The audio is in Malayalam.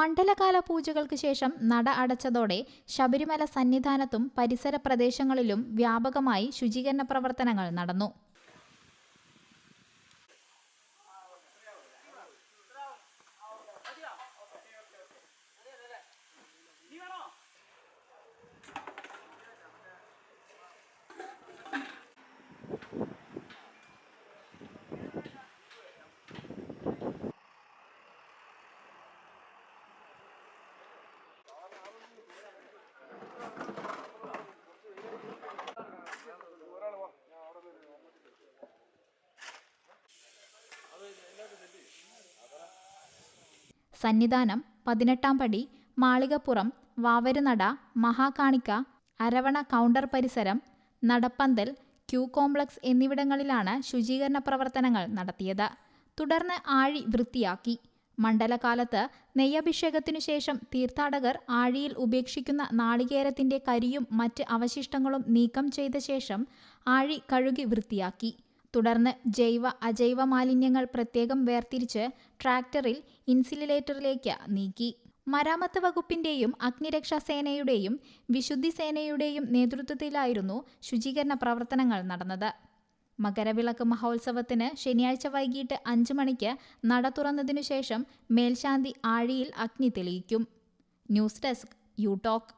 മണ്ഡലകാല പൂജകൾക്ക് ശേഷം നട അടച്ചതോടെ ശബരിമല സന്നിധാനത്തും പരിസര പ്രദേശങ്ങളിലും വ്യാപകമായി ശുചീകരണ പ്രവർത്തനങ്ങൾ നടന്നു. സന്നിധാനം പതിനെട്ടാം പടി മാളികപ്പുറം വാവരുനട മഹാകാണിക്ക അരവണ കൗണ്ടർ പരിസരം നടപ്പന്തൽ ക്യൂ കോംപ്ലക്സ് എന്നിവിടങ്ങളിലാണ് ശുചീകരണ പ്രവർത്തനങ്ങൾ നടത്തിയത്. തുടർന്ന് ആഴി വൃത്തിയാക്കി. മണ്ഡലകാലത്ത് നെയ്യഭിഷേകത്തിനു ശേഷം തീർത്ഥാടകർ ആഴിയിൽ ഉപേക്ഷിക്കുന്ന നാളികേരത്തിന്റെ കരിയും മറ്റ് അവശിഷ്ടങ്ങളും നീക്കം ചെയ്ത ശേഷം ആഴി കഴുകി വൃത്തിയാക്കി. തുടർന്ന് ജൈവ അജൈവ മാലിന്യങ്ങൾ പ്രത്യേകം വേർതിരിച്ച് ട്രാക്ടറിൽ ഇൻസിലിലേറ്ററിലേക്ക് നീക്കി. മരാമത്ത് വകുപ്പിന്റെയും അഗ്നിരക്ഷാ സേനയുടെയും വിശുദ്ധി സേനയുടെയും നേതൃത്വത്തിലായിരുന്നു ശുചീകരണ പ്രവർത്തനങ്ങൾ നടന്നത്. മകരവിളക്ക് മഹോത്സവത്തിന് ശനിയാഴ്ച വൈകിട്ട് അഞ്ച് മണിക്ക് നട തുറന്നതിനു ശേഷം മേൽശാന്തി ആഴിയിൽ അഗ്നി തെളിയിക്കും. News desk you talk.